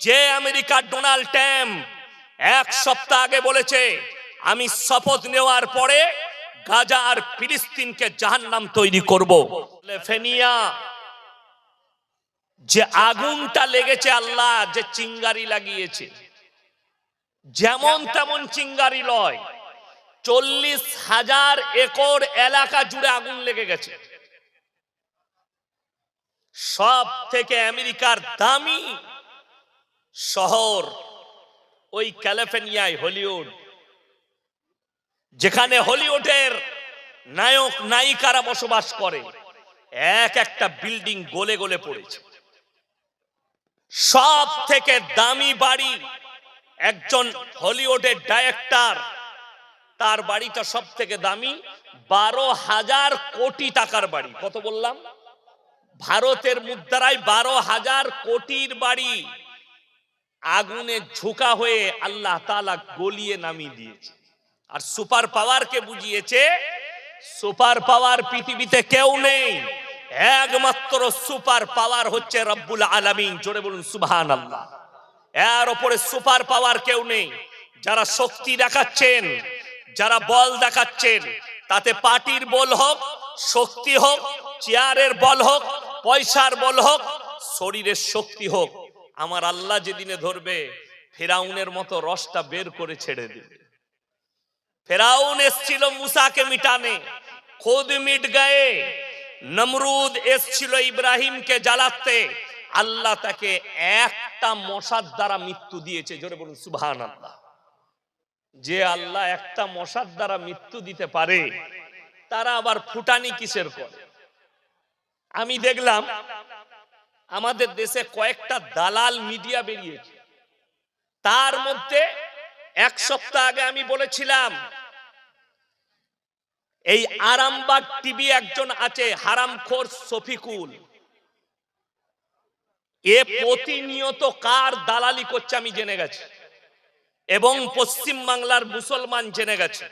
যে আমেরিকার Donald temp এক সপ্তাহ আগে বলেছে, আমি শপথ নেওয়ার পরে গাজা আর ফিলিস্তিনকে জাহান্নাম তৈরি করব। ফেনিয়া, যে আগুনটা লেগেছে আল্লাহ, যে চিঙ্গারি লাগিয়েছে, যেমন তেমন চিঙ্গারি লয়। চল্লিশ হাজার একর এলাকা জুড়ে আগুন লেগে গেছে। সব থেকে আমেরিকার দামি শহর, ওই ক্যালিফোর্নিয়ায় হলিউড, যেখানে হলিউডের নায়ক, নায়িকারা বসবাস করে, এক একটা বিল্ডিং গলে গলে পড়েছে। সব থেকে দামি বাড়ি একজন হলিউডের ডাইরেক্টর, তার বাড়িটা সব থেকে দামি বারো হাজার কোটি টাকার বাড়ি। কত বললাম? ভারতের মুদ্রায় বারো হাজার কোটির বাড়ি। আগুনে ঝোঁকা হয়ে আল্লাহ তালা গলিয়ে নামিয়ে দিয়েছে। আর সুপার পাওয়ারকে বুঝিয়েছে? সুপার পাওয়ার পৃথিবীতে কেউ নেই। একমাত্র সুপার পাওয়ার হচ্ছে রব্বুল আলামিন। জোরে বলুন সুবহান আল্লাহ এর ওপরে সুপার পাওয়ার কেউ নেই। যারা শক্তি দেখাচ্ছেন, যারা বল দেখাচ্ছেন, তাতে পার্টির বল হোক, শক্তি হোক, চেয়ারের বল হোক, পয়সার বল হোক, শরীরের শক্তি হোক আমার আল্লাহ যেদিনে ধরবে, ফেরাউনের মতো রসটা বের করে ছেড়ে দেবে। ফেরাউন এসছিল মুসাকে মিটানে, খোদ মিট গায়ে। নমরুদ এসছিল ইব্রাহিমকে জ্বালাতে। আল্লাহ তাকে একটা মশার দ্বারা মৃত্যু দিয়েছে, জোরে বলুন সুবহান আল্লাহ যে আল্লাহ একটা মশার দ্বারা মৃত্যু দিতে পারে, তারা আবার ফুটানি কিসের করে? আমি দেখলাম আমাদের দেশে কয়েকটা দালাল মিডিয়া বেরিয়েছে। তার মধ্যে এক সপ্তাহ আগে আমি বলেছিলাম, এই আরামবাগ টিভি একজন আছে, হারামখোর শফিকুল। এ প্রতিনিয়ত কার দালালি করছে আমি জেনে গেছি। এবং পশ্চিম বাংলার মুসলমান জেনে গেছে।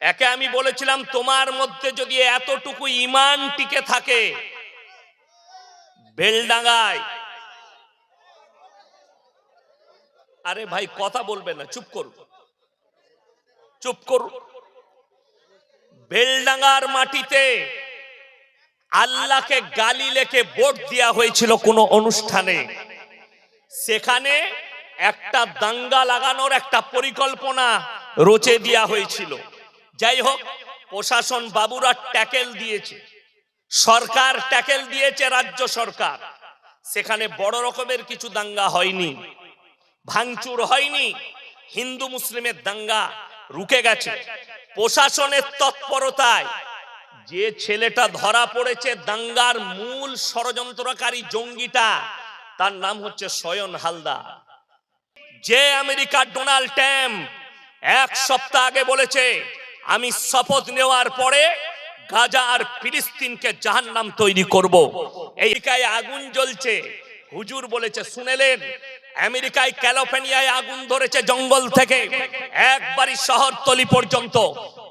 একে আমি বলেছিলাম, তোমার মধ্যে যদি এতটুকু ইমান টিকে থাকে বেলডাঙ্গায় আরে ভাই, কথা বলবে না, চুপ করুন চুপ করুন বেলডাঙ্গার মাটিতে আল্লাহকে গালি লেখে ভোট দেওয়া হয়েছিল কোনো অনুষ্ঠানে। সেখানে একটা দাঙ্গা লাগানোর একটা পরিকল্পনা রচে দেওয়া হয়েছিল। যাই হোক, প্রশাসন বাবুরা ট্যাকেল দিয়েছে। সরকার ট্যাকেল দিয়েছে রাজ্য সরকার। সেখানে বড় রকমের কিছু দাঙ্গা হয়নি। ভাঙচুর হয়নি। হিন্দু মুসলিমের দাঙ্গা রুকে গেছে। প্রশাসনের তৎপরতায় যে ছেলেটা ধরা পড়েছে দাঙ্গার মূল ষড়যন্ত্রকারী জঙ্গিটা, তার নাম হচ্ছে সয়ন হালদা যে আমেরিকার ডোনাল্ড ট্যাম্প এক সপ্তাহ আগে বলেছে, আমি শপথ নেওয়ার পরে গাজা আর ফিলিস্তিনকে জাহান্নাম তৈরি করব। এই এলাকায় আগুন জ্বলছে। হুজুর বলেছে, শুনেলেন? আমেরিকায় ক্যালিফোর্নিয়ায় আগুন ধরেছে জঙ্গল থেকে। একবারই শহরতলি পর্যন্ত।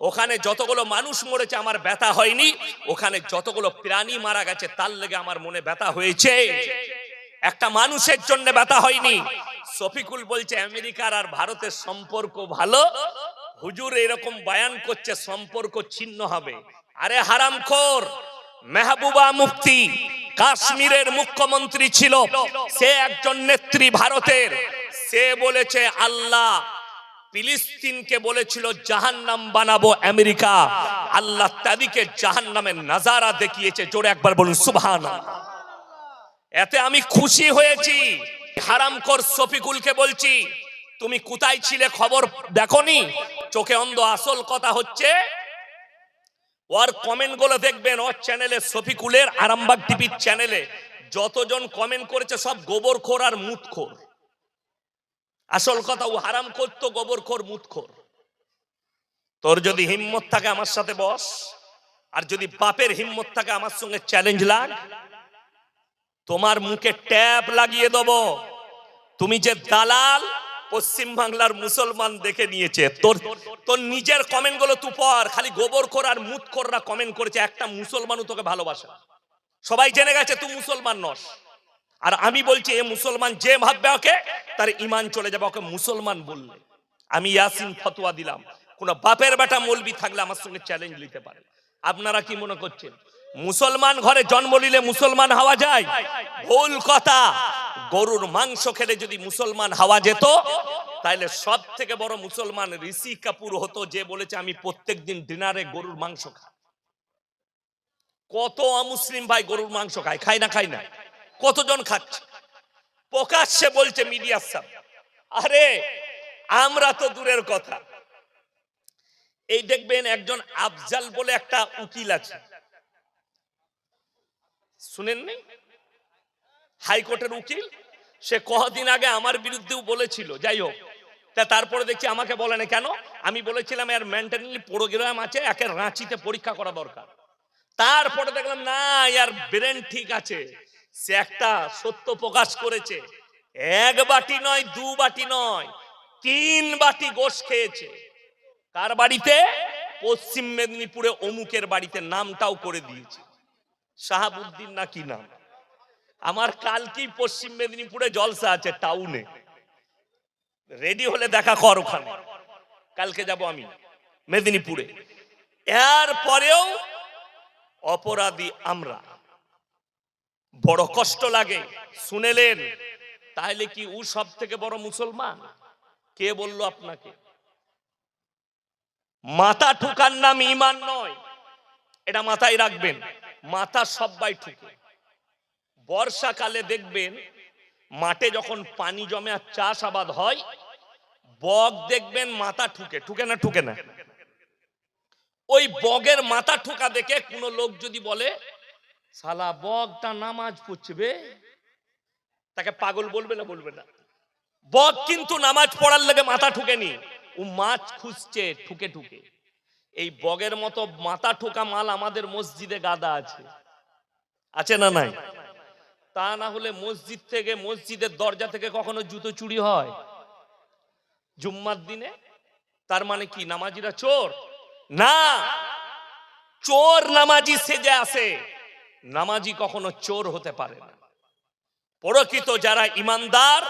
ওখানে যতগুলো মানুষ মরেছে, আমার ব্যথা হয়নি। ওখানে যতগুলো প্রাণী মারা গেছে, তার লেগে আমার মনে ব্যথা হয়েছে। একটা মানুষের জন্য ব্যথা হয়নি। শফিকুল বলছে, আমেরিকার আর ভারতের সম্পর্ক ভালো? হুজুর এরকম বায়ান করছে, সম্পর্ক ছিন্ন হবে। আরে হারামখোর, মেহবুবা মুফতি কাশ্মীরের মুখ্যমন্ত্রী ছিল। সে একজন নেত্রী ভারতের। সে বলেছে, আল্লাহ ফিলিস্তিনকে বলেছিল, জাহান্নাম বানাবো আমেরিকা। আল্লাহ তাদিকে জাহান্নামের নাজারা দেখিয়েছে। জোরে একবার বলুন সুবহান এতে আমি খুশি হয়েছি। হারামখোর শফিকুলকে বলছি, তুমি কোথায় ছিলে খবর দেখনি? চোখে অন্ধ আসল কথা হচ্ছে ওর কমেন্টগুলো দেখবেন, ওর চ্যানেলে শফিকুলের আরামবাগ টিভির চ্যানেলে যতজন কমেন্ট করেছে, সব গোবরখোর আর মুতখোর আসল কথা, ও হারাম করতো গোবরখোর মুতখোর তোর যদি হিম্মত থাকে আমার সাথে বস, আর যদি বাপের হিম্মত থাকে আমার সঙ্গে চ্যালেঞ্জ লাগ। তোমার মুখে ট্যাপ লাগিয়ে দেব। তুমি যে দালাল পশ্চিম বাংলার মুসলমান দেখে নিয়েছে। তোর তোর নিজের কমেন্টগুলো তু পর খালি গোবর কর আর মুত কররা কমেন্ট করেছে, একটা মুসলমানও তোকে ভালোবাসে সবাই জেনে গেছে তুই মুসলমান নস। আর আমি বলছি, এ মুসলমান যে ভাববে ওকে, তার ইমান চলে যাবে, ওকে মুসলমান বললে। আমি ইয়াসিন ফতোয়া দিলাম। কোন বাপের বেটা মলবি থাকলে আমার সঙ্গে চ্যালেঞ্জ নিতে পারে। আপনারা কি মনে করছেন? মুসলমান ঘরে জন্ম নিলে মুসলমান হওয়া যায়? ভুল কথা। গরুর মাংস খেলে যদি মুসলমান হওয়া যেত তাহলে সব থেকে বড় মুসলমান ঋষি কাপুর হতো, যে বলেছে, আমি প্রত্যেকদিন ডিনারে গরুর মাংস খাই। কত অমুসলিম ভাই গরুর মাংস খায় খায় না খায় না? কতজন খাচ্ছে? প্রকাশ্যে বলছে মিডিয়ার সামনে আরে, আমরা তো দূরের কথা। এই দেখবেন একজন আফজাল বলে একটা উকিল আছে। শুনেননি হাইকোর্টের উকিল, সে কদিন আগে আমার বিরুদ্ধেও বলেছিল, যাই হোক, তা তারপরে দেখছি আমাকে বলে না কেন? আমি বলেছিলাম, এর মেন্টালি প্রোগ্রাম আছে, একে রাঁচিতে পরীক্ষা করা দরকার। তারপরে দেখলাম, না ইয়ার ব্রেন ঠিক আছে। সে একটা সত্য প্রকাশ করেছে, এক বাটি নয়, দু বাটি নয়, তিন বাটি গোশ খেয়েছে। কার বাড়িতে? পশ্চিম মেদিনীপুরে অমুকের বাড়িতে, নামটাও করে দিয়েছে। শাহাবুদ্দিন না কি নাম? আমার কালকেই পশ্চিম মেদিনীপুরে জলসা আছে টাউনে। রেডি হলে দেখা কর ওখানে। কালকে যাব আমি, মেদিনীপুরে। এর পরেও অপরাধী আমরা। বড় কষ্ট লাগে, শুনেলেন। তাহলে কি ও সব থেকে বড় মুসলমান? কে বলল আপনাকে? মাথা ঠুকার নাম ইমান নয়। এটা মাথায় রাখবেন। মাথা সবাই ঠুকে। বর্ষাকালে দেখবেন, মাঠে যখন পানি জমে আর চাষ আবাদ হয় বক দেখবেন মাথা ঠুকে। ঠুকে না ঠুকে না? ওই বগের মাথা ঠুকা দেখে কোন লোক যদি বলে, সালা, বগটা নামাজ পড়ছে বে। তাকে পাগল বলবে না বলবে না। বগ কিন্তু নামাজ পড়ার লেগে মাথা ঠুকেনি। ও মাছ খুঁজছে, ঠুকে ঠুকে। এই বগের মতো মাথা ঠোকা মাল আমাদের মসজিদে গাদা আছে। আছে না নাই? তা না হলে মসজিদ থেকে, মসজিদের দরজা থেকে কখনো জুতো চুরি হয়? জুম্মার দিনে? তার মানে কি, নামাজিরা চোর? না! চোর নামাজি সেজে আসে। নামাজি কখনো চোর হতে পারে না। প্রকৃত যারা ইমানদার,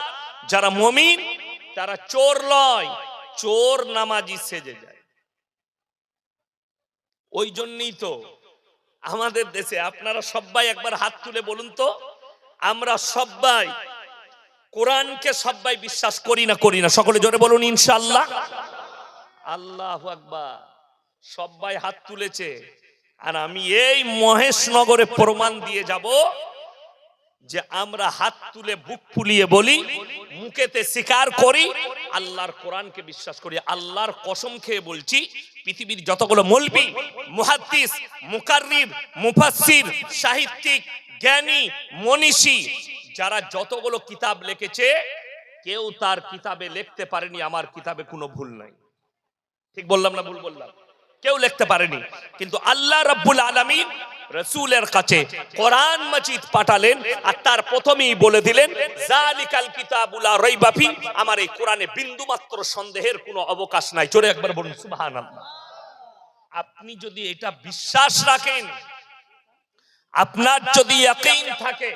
যারা মমিন, তারা চোর লয়। চোর নামাজি সেজে যায়। ওই জন্যই তো আমাদের দেশে আপনারা সবাই একবার হাত তুলে বলুন তো, আমরা সবাই কোরআনকে সবাই বিশ্বাস করি না করি না? সকলে জোরে বলুন ইনশাল্লাহ আল্লাহ আকবার। সবাই হাত তুলেছে। আর আমি এই মহেশনগরে প্রমাণ দিয়ে যাব যে আমরা হাত তুলে বুক ফুলিয়ে বলি, মুখেতে স্বীকার করি আল্লাহর কোরআনকে বিশ্বাস করি, আল্লাহর কসম খেয়ে বলছি, পৃথিবীর যতগুলো মলবি, মুহাদ্দিস, মুকাররিব, মুফাসসির, সাহিত্যিক, জ্ঞানী, মনীষী, যারা যতগুলো কিতাব লিখেছে, কেউ তার কিতাবে লিখতে পারেনি, আমার কিতাবে কোনো ভুল নাই। ঠিক বললাম না ভুল বললাম? কেউ লিখতে পারেনি। কিন্তু আল্লাহ রাব্বুল আলামিন রসুলের কাছে কোরআন মাজিদ পাঠালেন আর তার প্রথমেই বলে দিলেন, জালিকাল কিতাবুলা রাইবাফি আমার এই কোরআনে বিন্দুমাত্র সন্দেহের কোনো অবকাশ নাই। চলে একবার বলুন, সুবহানাল্লাহ। আপনি যদি এটা বিশ্বাস রাখেন, আপনার যদি ইয়াকিন থাকে,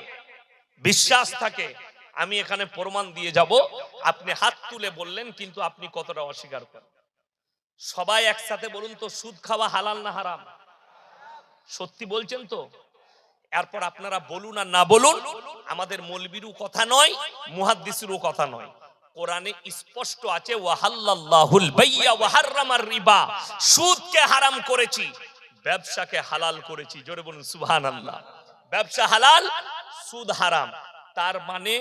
বিশ্বাস থাকে, আমি এখানে প্রমাণ দিয়ে যাব। আপনি হাত তুলে বললেন, কিন্তু আপনি কতটা অস্বীকার করেন? সবাই একসাথে বলুন তো, সুদ খাওয়া হালাল না হারাম? সত্যি বলছেন তো? এরপর আপনারা বলুন আর না বলুন, আমাদের মলবিরও কথা নয়, মুহাদ্দিসেরও কথা নয়। কোরআনে স্পষ্ট আছে ওয়াহাল্লাহুল বাইয়া ওয়া হাররামার রিবা। সুদকে হারাম করেছি, ব্যবসাকে হালাল করেছি। জোরে বলুন, সুবহানাল্লাহ। ব্যবসা হালাল, সুদ হারাম। তার মানে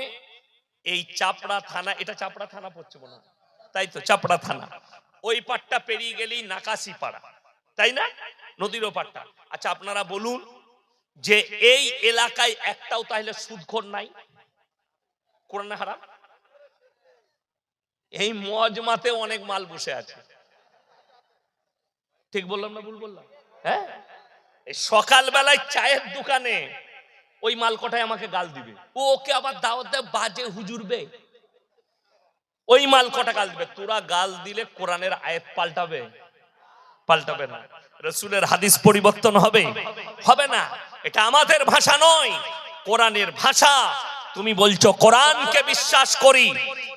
এই চাপড়া থানা, এটা চাপড়া থানা পড়ছে মনে তাই তো, চাপড়া থানা। ওই পাটটা পেরিয়ে গেলেই নাকাশি পাড়া। তাই না? নদীর পাটটা আচ্ছা আপনারা বলুন যে এই এলাকায় একটাও তাহলে সুদখোর নাই? কোরআনে হারাম? এই মজমাতে অনেক মাল বসে আছে। ঠিক বললাম না ভুল বললাম? হ্যাঁ? সকালবেলায় চায়ের দোকানে ওই মাল কটায় আমাকে গাল দিবে। ও ওকে আবার দাওয়াত দেয়, বাজে হুজুরবে ওই মাল কটা গাল দিবে? তোরা গাল দিলে কোরআনের আয়াত পাল্টাবে। পাল্টাবে না। রসুলের হাদিস পরিবর্তন হবে। হবে না। এটা আমাদের ভাষা নয়। কোরআনের ভাষা। তুমি বলছো, কোরআনকে বিশ্বাস করি।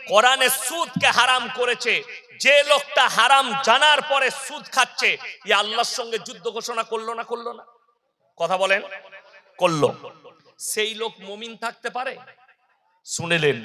কোরআনে সুদকে হারাম করেছে। যে লোকটা হারাম জানার পরে সুদ খাচ্ছে ই আল্লাহর সঙ্গে যুদ্ধ ঘোষণা করল না করল না? কথা বলেন? করল। সেই লোক মমিন থাকতে পারে? শুনেলেন।